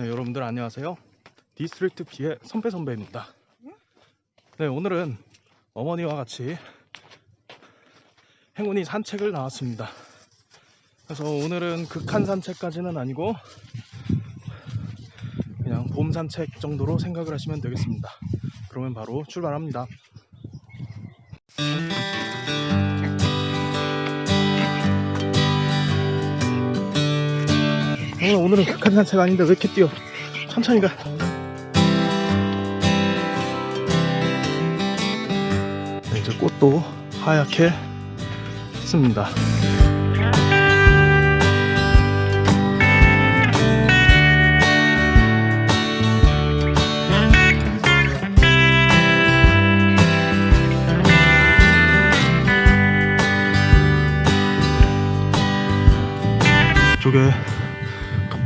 네, 여러분들 안녕하세요. 디스트릭트 B의 선배 선배입니다. 네, 오늘은 어머니와 같이 행운이 산책을 나왔습니다. 그래서 오늘은 극한 산책까지는 아니고 그냥 봄 산책 정도로 생각을 하시면 되겠습니다. 그러면 바로 출발합니다. 오늘 오늘은 극한 산책 아닌데 왜 이렇게 뛰어? 천천히 가. 네, 이제 꽃도 하얗게 습니다.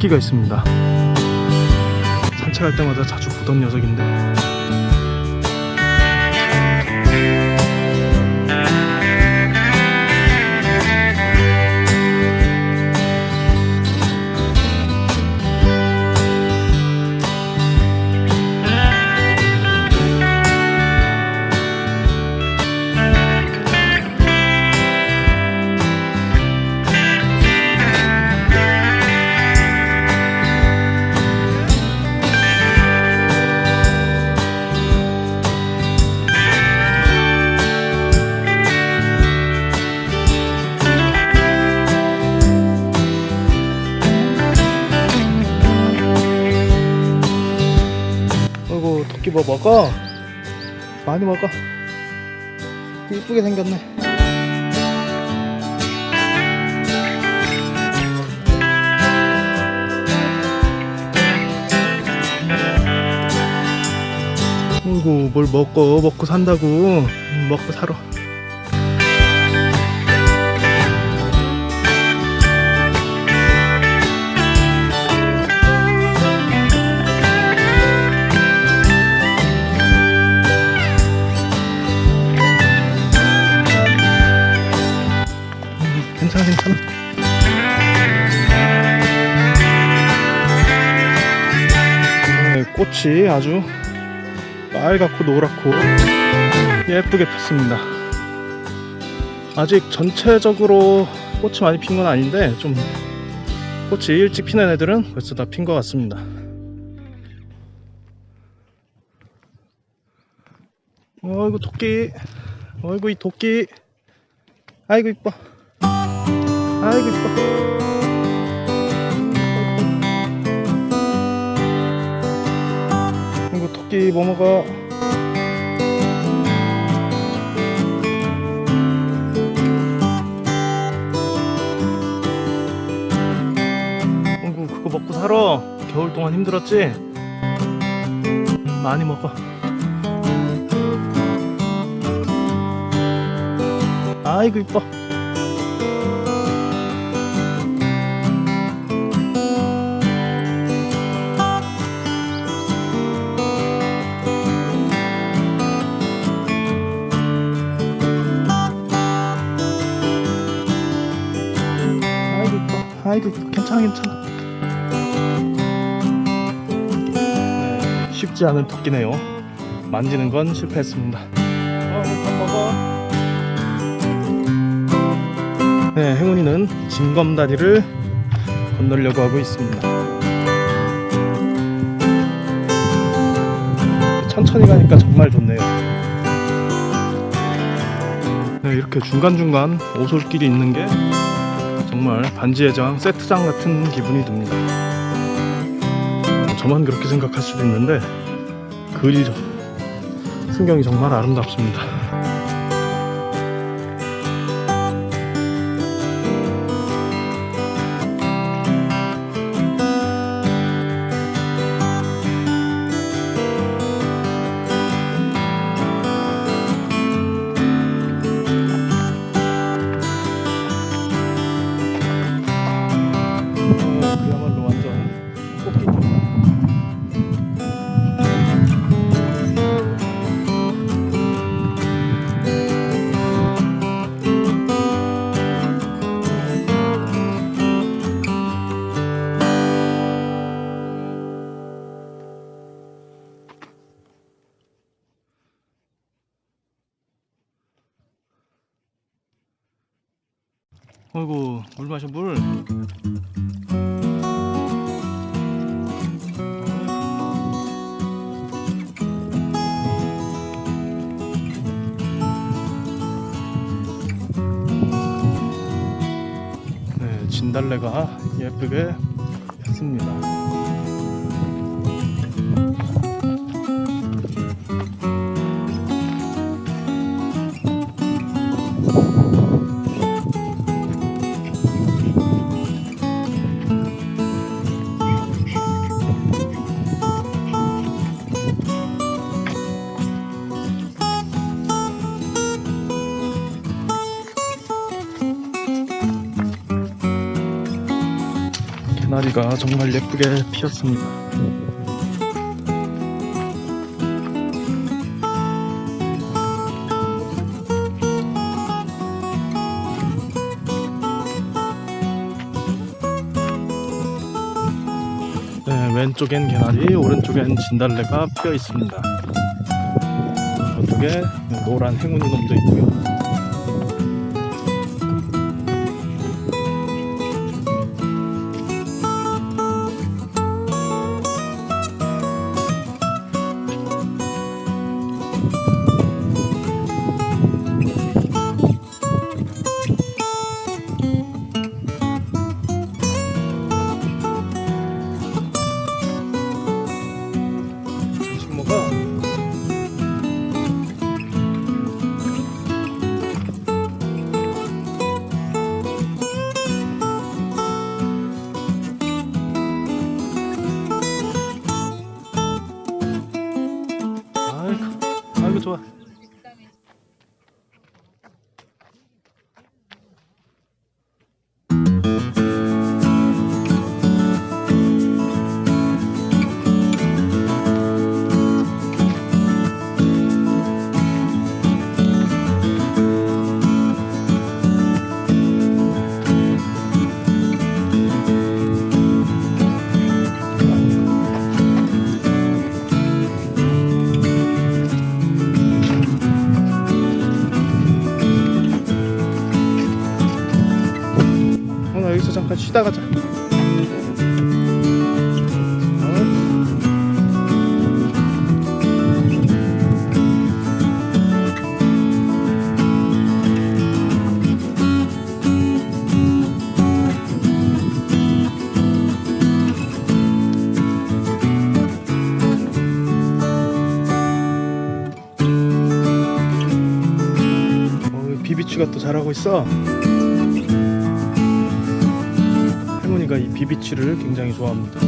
토끼가 있습니다. 산책할 때마다 자주 보던 녀석인데 먹어? 많이 먹어. 이쁘게 생겼네. 어이구 뭘 먹고 먹고 산다고. 음, 먹고 살아 꽃이 아주 빨갛고 노랗고 예쁘게 폈습니다. 아직 전체적으로 꽃이 많이 핀 건 아닌데 좀 꽃이 일찍 피는 애들은 벌써 다 핀 것 같습니다. 어이구 토끼. 어이구 이 토끼. 아이고 이뻐. 아이고 이뻐 토끼 뭐 먹어. 어구 그거 먹고 살아. 겨울 동안 힘들었지? 많이 먹어. 아이고 이뻐 이뻐 괜찮아 괜찮아. 네, 쉽지 않은 토끼네요. 만지는 건 실패했습니다. 어, 밥 먹어 네 행운이는 징검다리를 건너려고 하고 있습니다. 천천히 가니까 정말 좋네요. 네, 이렇게 중간중간 오솔길이 있는 게 정말 반지의 장 세트장 같은 기분이 듭니다. 저만 그렇게 생각할 수도 있는데 그 풍경이 정말 아름답습니다. 물 마셔 물. 네, 진달래가 예쁘게 폈습니다. 개나리가 정말 예쁘게 피었습니다. 네, 왼쪽엔 개나리, 오른쪽엔 진달래가 피어 있습니다. 저쪽에 노란 행운이 놈도 있고요. 쉬다 가자. 어? 어, 비비추가 또 잘하고 있어. 비비치를 굉장히 좋아합니다.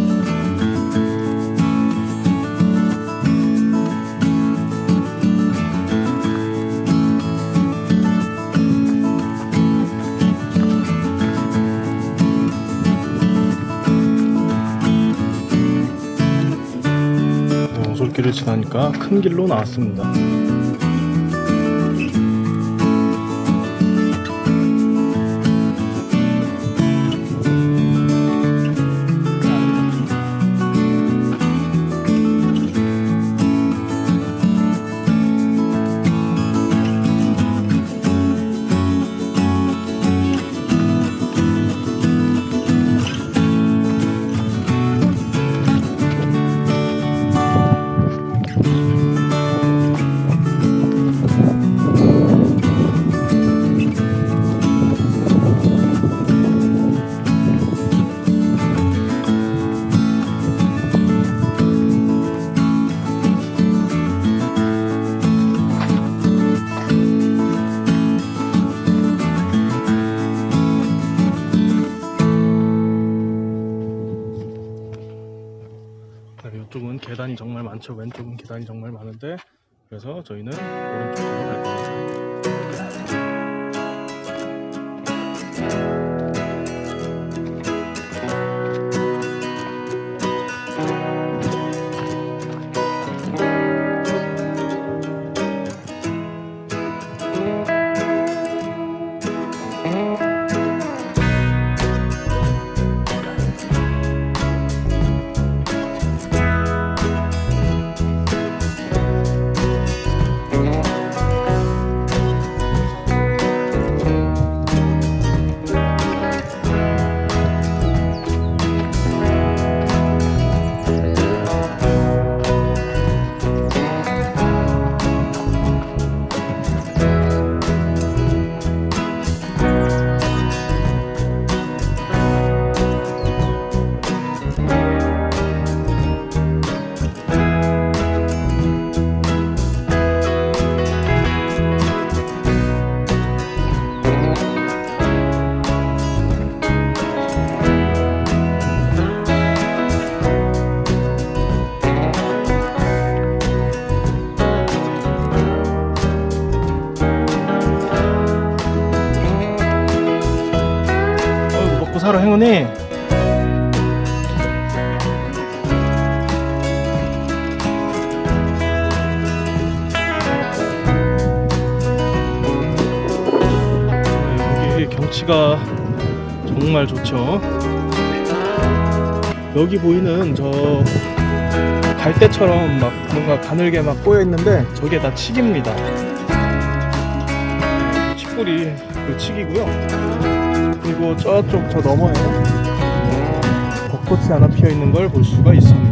네, 오솔길을 지나니까 큰 길로 나왔습니다. 많죠. 왼쪽은 계단이 정말 많은데 그래서 저희는 오른쪽으로 갈 겁니다. 때문에 여기 경치가 정말 좋죠. 여기 보이는 저 갈대처럼 막 뭔가 가늘게 막 꼬여 있는데 저게 다 칡입니다. 칡뿌리 그 칡이고요. 그리고 저쪽 저 너머에 벚꽃이 하나 피어 있는 걸 볼 수가 있습니다.